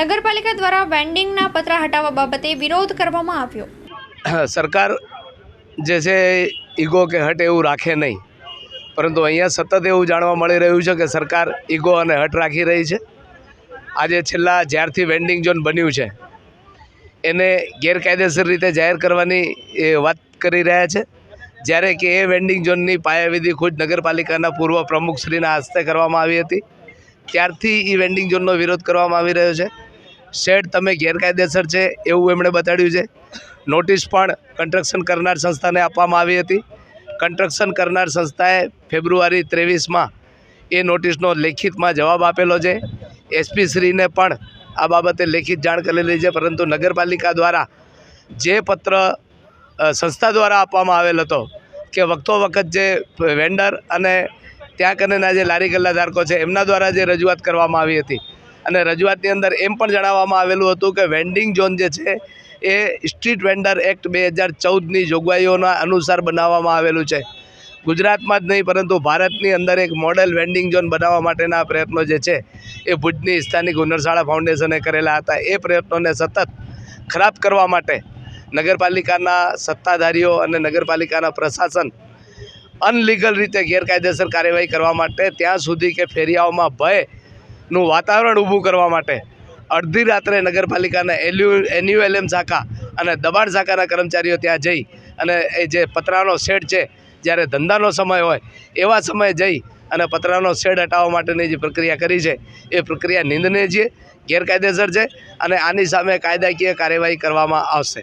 નગરપાલિકા દ્વારા વેન્ડિંગના પતરા હટાવવા બાબતે વિરોધ કરવામાં આવ્યો. સરકાર જે છે ઈગો કે હટ એવું રાખે નહીં. પરંતુ અહીંયા સતત એવું જાણવા મળી રહ્યું છે કે સરકાર ઈગો અને હટ રાખી રહી છે. આજે છેલ્લા જ્યારથી વેન્ડિંગ ઝોન બન્યું છે. એને ગેરકાયદેસર રીતે જાહેર કરવાની એ વાત કરી રહ્યા છે. જ્યારે કે એ વેન્ડિંગ ઝોનની પાયાવિધિ ખુદ નગરપાલિકાના પૂર્વ પ્રમુખશ્રીના હસ્તે કરવામાં આવી હતી. ત્યારથી એ વેન્ડિંગ ઝોનનો વિરોધ કરવામાં આવી રહ્યો છે. શેડ તમે ગેરકાયદેસર છે એવું એમણે બતાડ્યું છે. નોટિસ પણ કન્સ્ટ્રક્શન કરનાર સંસ્થાને આપવામાં આવી હતી. કન્સ્ટ્રક્શન કરનાર સંસ્થાએ ફેબ્રુઆરી ત્રેવીસમાં એ નોટિસનો લેખિતમાં જવાબ આપેલો છે. એસપી શ્રીને પણ આ બાબતે લેખિત જાણ કરેલી છે, પરંતુ નગરપાલિકા દ્વારા જે પત્ર સંસ્થા દ્વારા આપવામાં આવેલ હતો કે વખતો વખત જે વેન્ડર અને ત્યાં કનેના જે લારી ગલ્લા ધારકો છે, એમના દ્વારા જે રજૂઆત કરવામાં આવી હતી અને રજૂઆતની અંદર એમ પણ જણાવવામાં આવેલું હતું કે વેન્ડિંગ ઝોન જે છે એ સ્ટ્રીટ વેન્ડર એક્ટ બે હજાર ચૌદની જોગવાઈઓના અનુસાર બનાવવામાં આવેલું છે. ગુજરાતમાં જ નહીં, પરંતુ ભારતની અંદર એક મોડેલ વેન્ડિંગ ઝોન બનાવવા માટેના પ્રયત્નો જે છે એ ભુજની સ્થાનિક હુનરશાળા ફાઉન્ડેશને કરેલા હતા. એ પ્રયત્નોને સતત ખરાબ કરવા માટે નગરપાલિકાના સત્તાધારીઓ અને નગરપાલિકાના પ્રશાસન અનલીગલ રીતે ગેરકાયદેસર કાર્યવાહી કરવા માટે ત્યાં સુધી કે ફેરિયાઓમાં ભયનું વાતાવરણ ઊભું કરવા માટે અડધી રાત્રે નગરપાલિકાના એલ્યુ એન્યુએલએમ શાખા અને દબાણ શાખાના કર્મચારીઓ ત્યાં જઈ અને એ જે પતરાનો શેડ છે, જ્યારે ધંધાનો સમય હોય, એવા સમયે જઈ અને પતરાનો શેડ હટાવવા માટેની જે પ્રક્રિયા કરી છે, એ પ્રક્રિયા નિંદનીય છે, ગેરકાયદેસર છે અને આની સામે કાયદાકીય કાર્યવાહી કરવામાં આવશે.